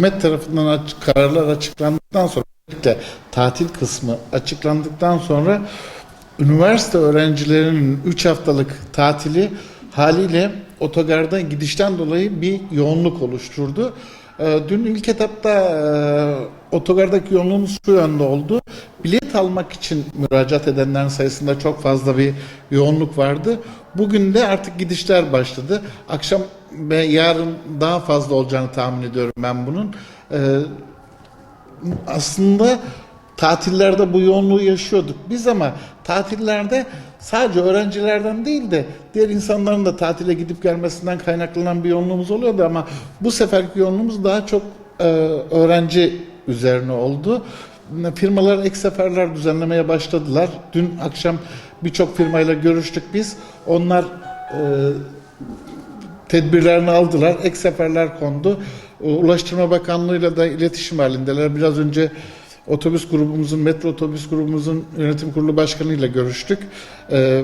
hükümet tarafından aç- kararlar açıklandıktan sonra özellikle tatil kısmı açıklandıktan sonra üniversite öğrencilerinin 3 haftalık tatili haliyle otogarda gidişten dolayı bir yoğunluk oluşturdu. Ee, Dün ilk etapta e, otogardaki yoğunluğumuz şu yönde oldu. Bilet almak için müracaat edenlerin sayısında çok fazla bir yoğunluk vardı. Bugün de artık gidişler başladı. Akşam ve yarın daha fazla olacağını tahmin ediyorum ben bunun. Ee, aslında tatillerde bu yoğunluğu yaşıyorduk biz ama tatillerde sadece öğrencilerden değil de diğer insanların da tatile gidip gelmesinden kaynaklanan bir yoğunluğumuz oluyordu ama bu seferki yoğunluğumuz daha çok e, öğrenci üzerine oldu. Firmalar ek seferler düzenlemeye başladılar. Dün akşam birçok firmayla görüştük biz. Onlar e, tedbirlerini aldılar. Ek seferler kondu. Ulaştırma Bakanlığı'yla da iletişim halindeler. Biraz önce otobüs grubumuzun, metro otobüs grubumuzun yönetim kurulu başkanıyla görüştük. Ee,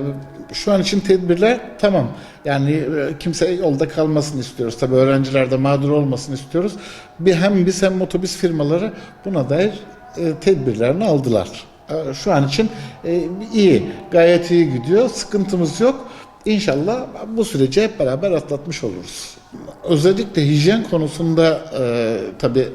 şu an için tedbirler tamam. Yani e, kimse yolda kalmasını istiyoruz. Tabii öğrenciler de mağdur olmasını istiyoruz. Bir hem biz hem otobüs firmaları buna dair e, tedbirlerini aldılar. E, Şu an için e, iyi, gayet iyi gidiyor. Sıkıntımız yok. İnşallah bu süreci hep beraber atlatmış oluruz. Özellikle hijyen konusunda e, tabii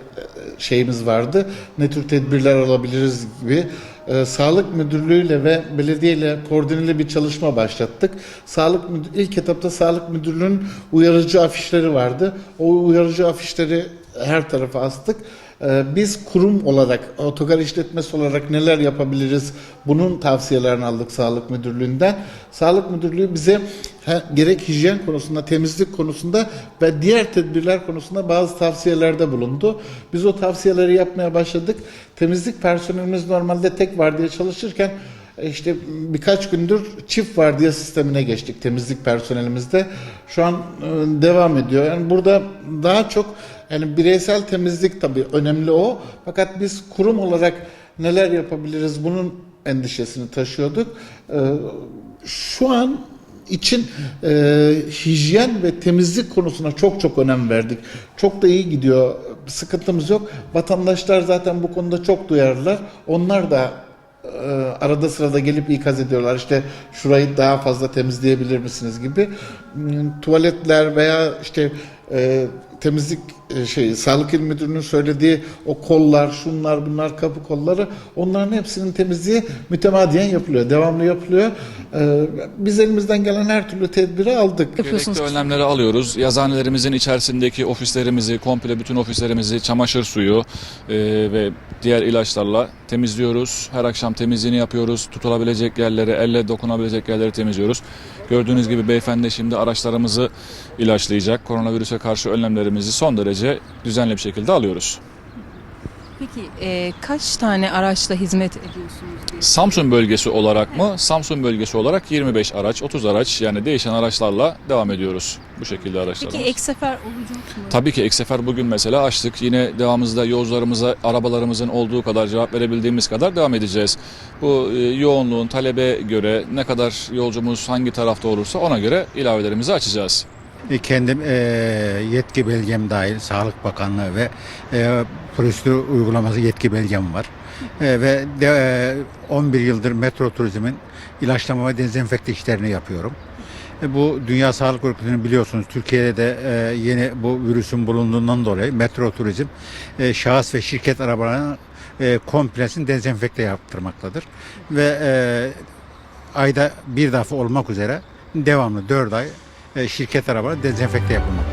şeyimiz vardı. Ne tür tedbirler alabiliriz gibi. E, Sağlık Müdürlüğü'yle ve belediyeyle koordineli bir çalışma başlattık. Sağlık ilk etapta Sağlık Müdürlüğü'nün uyarıcı afişleri vardı. O uyarıcı afişleri her tarafa astık. Ee, Biz kurum olarak, otogar işletmesi olarak neler yapabiliriz? Bunun tavsiyelerini aldık Sağlık Müdürlüğü'nden. Sağlık Müdürlüğü bize gerek hijyen konusunda, temizlik konusunda ve diğer tedbirler konusunda bazı tavsiyelerde bulundu. Biz o tavsiyeleri yapmaya başladık. Temizlik personelimiz normalde tek vardiya çalışırken işte birkaç gündür çift vardiya sistemine geçtik temizlik personelimizde. Şu an e, devam ediyor. Yani burada daha çok yani bireysel temizlik tabii önemli o. Fakat biz kurum olarak neler yapabiliriz bunun endişesini taşıyorduk. E, şu an için e, hijyen ve temizlik konusuna çok çok önem verdik. Çok da iyi gidiyor. Sıkıntımız yok. Vatandaşlar zaten bu konuda çok duyarlılar. Onlar da e, arada sırada gelip ikaz ediyorlar. İşte şurayı daha fazla temizleyebilir misiniz gibi. Hmm, Tuvaletler veya işte e, temizlik e, şey Sağlık İl Müdürü'nün söylediği o kollar, şunlar, bunlar kapı kolları onların hepsinin temizliği mütemadiyen yapılıyor. Devamlı yapılıyor. E, biz elimizden gelen her türlü tedbiri aldık. Gerekli önlemleri alıyoruz. Yazıhanelerimizin içerisindeki ofislerimizi, komple bütün ofislerimizi çamaşır suyu e, ve diğer ilaçlarla temizliyoruz. Her akşam temizliğini yapıyoruz. Tutulabilecek yerleri, elle dokunabilecek yerleri temizliyoruz. Gördüğünüz gibi beyefendi şimdi araçlarımızı ilaçlayacak. Koronavirüse karşı önlemlerimizi son derece düzenli bir şekilde alıyoruz. Peki e, kaç tane araçla hizmet ediyorsunuz? Samsun bölgesi olarak mı? Samsun bölgesi olarak 25 araç, 30 araç yani değişen araçlarla devam ediyoruz. Bu şekilde araçlarımız. Peki ek sefer olacak mı? Tabii ki ek sefer bugün mesela açtık. Yine devamımızda yolcularımıza arabalarımızın olduğu kadar cevap verebildiğimiz kadar devam edeceğiz. Bu e, yoğunluğun talebe göre ne kadar yolcumuz hangi tarafta olursa ona göre ilavelerimizi açacağız. E, Kendim e, yetki belgem dahil Sağlık Bakanlığı ve e, prosedür uygulaması yetki belgem var. E, ve de, e, 11 yıldır metro turizmin ilaçlama ve dezenfekte işlerini yapıyorum. E, bu Dünya Sağlık Örgütü'nün biliyorsunuz Türkiye'de de e, yeni bu virüsün bulunduğundan dolayı metro turizm e, şahıs ve şirket arabalarına e, komplesini dezenfekte yaptırmaktadır. Ve e, ayda bir defa olmak üzere devamlı 4 ay şirket arabaları dezenfekte yapılmaktadır.